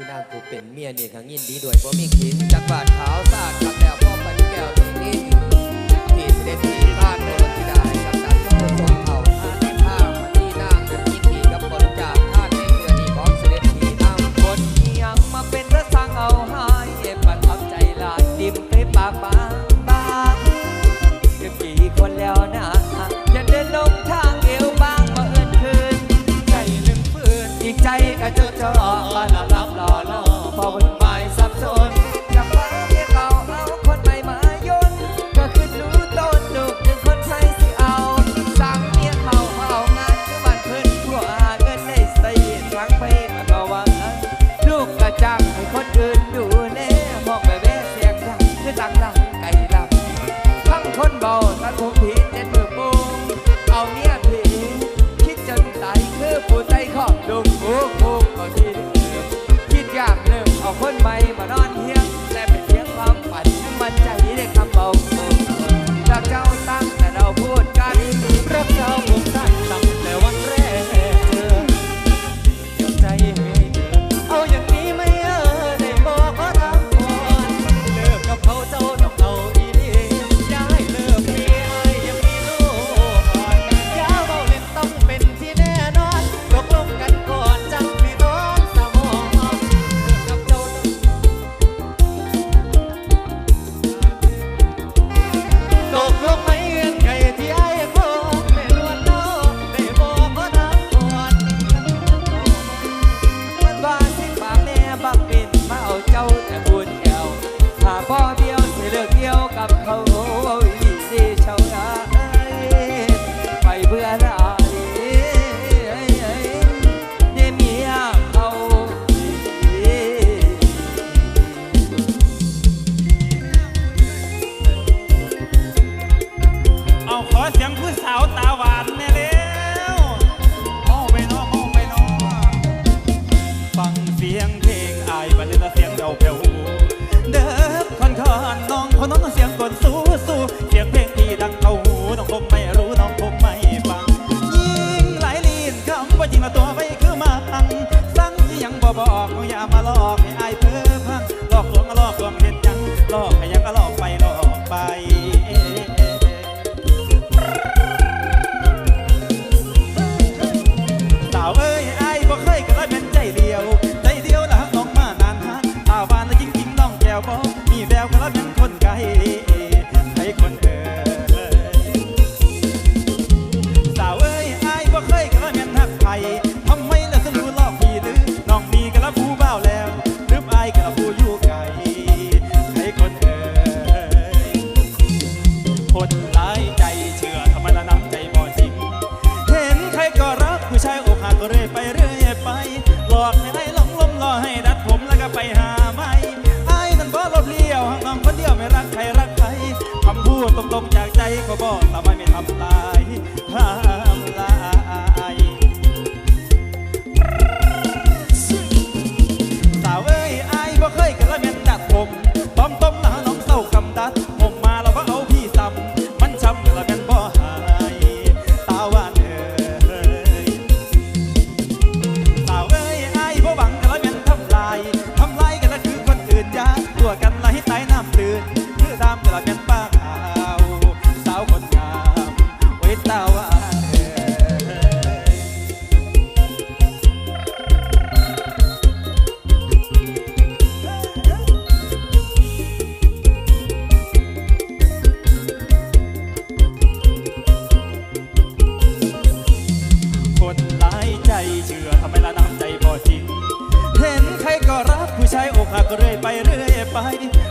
สุนางกูเป็นเมียเนี่ยขังยินดีด้วยบ่มีขินจักบาดขาวสาดขับแล้ว คนใหม่บ่นอน ลอกขยะ ตอมต้มหนาน้องเต้าคำดัด fighting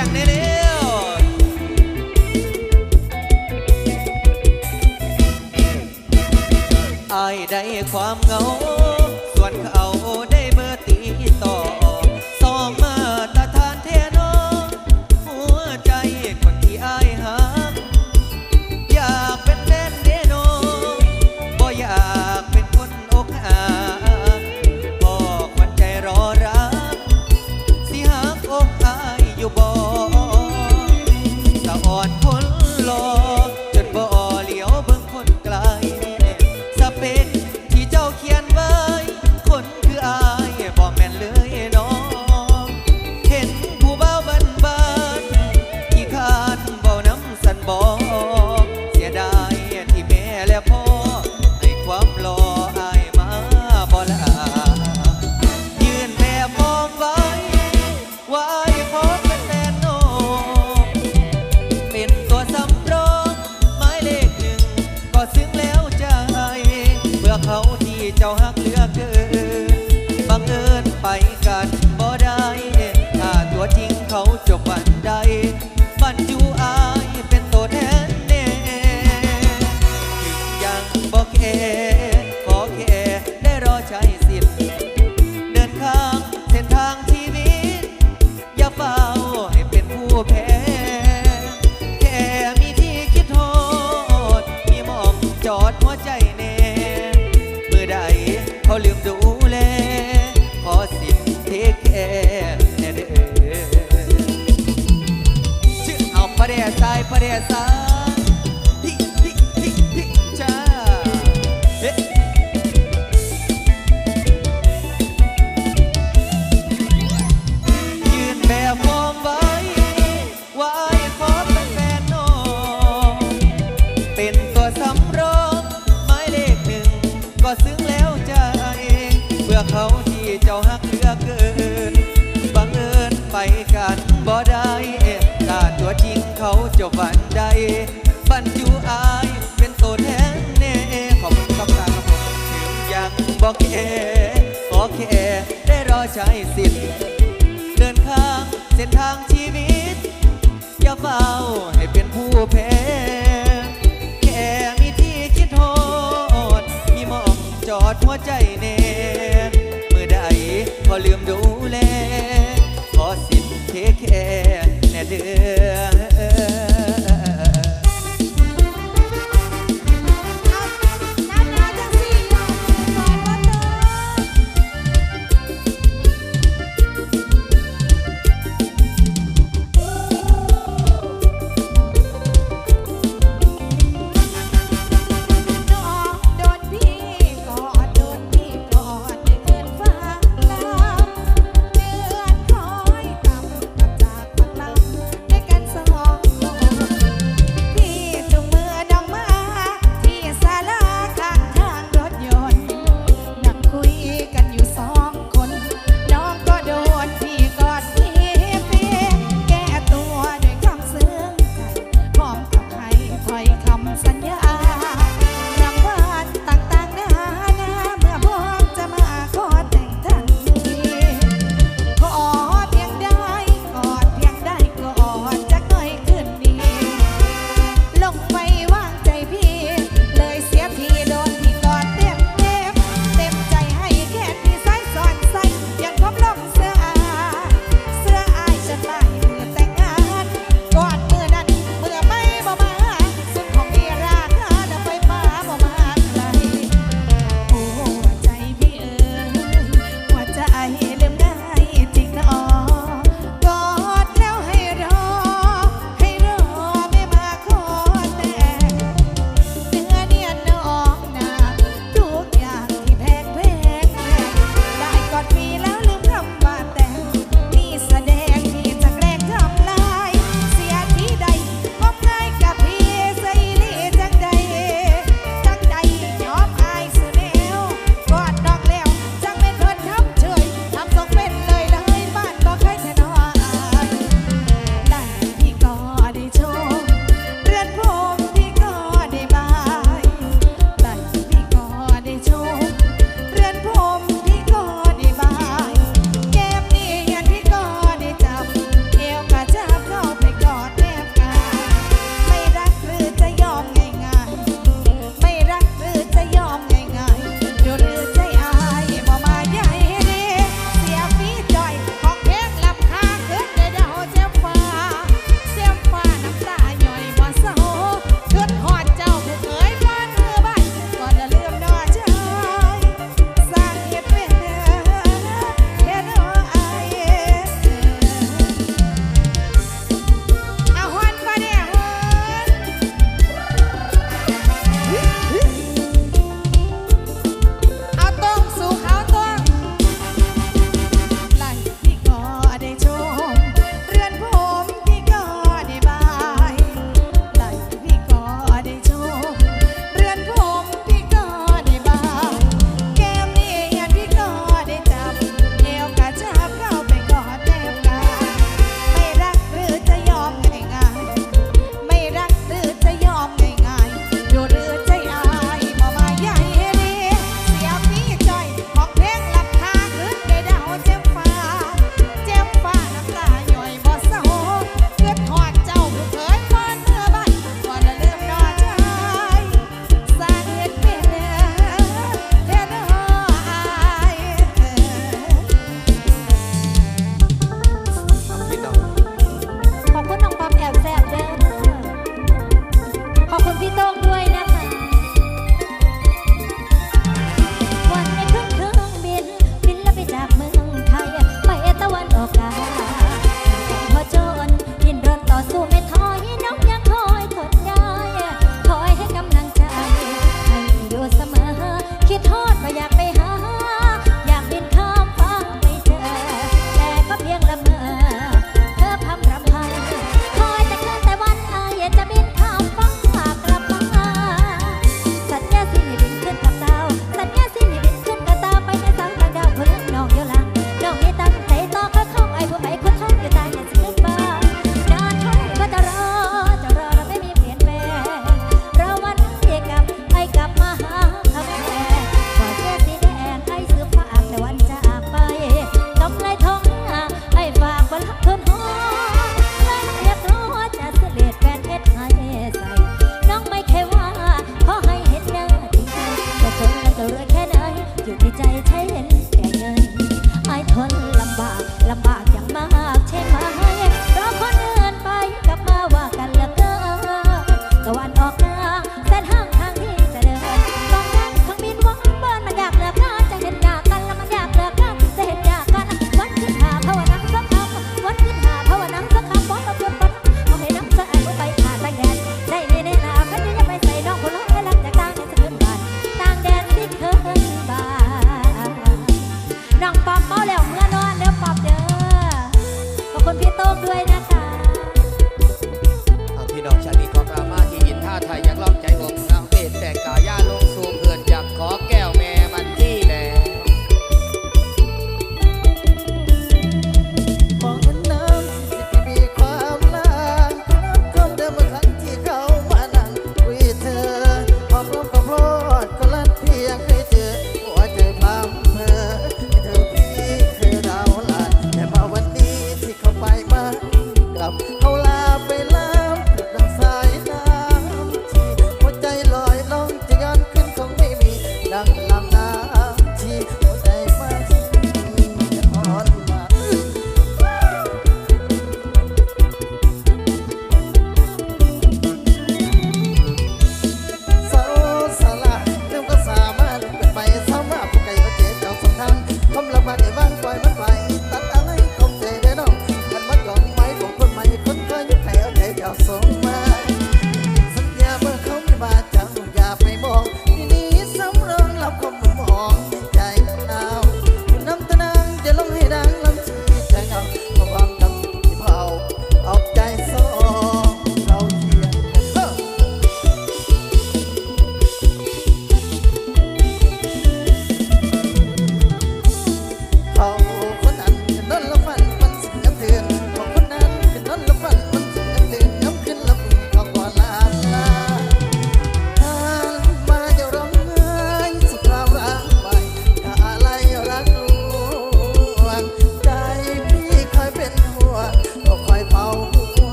ไอ้ได้ความเงา ได้สา ขอแค่ขอแค่ได้รอใช้สิทธิ์เดินข้างเส้นทางชีวิต อย่าเฝ้าให้เป็นผู้แพ้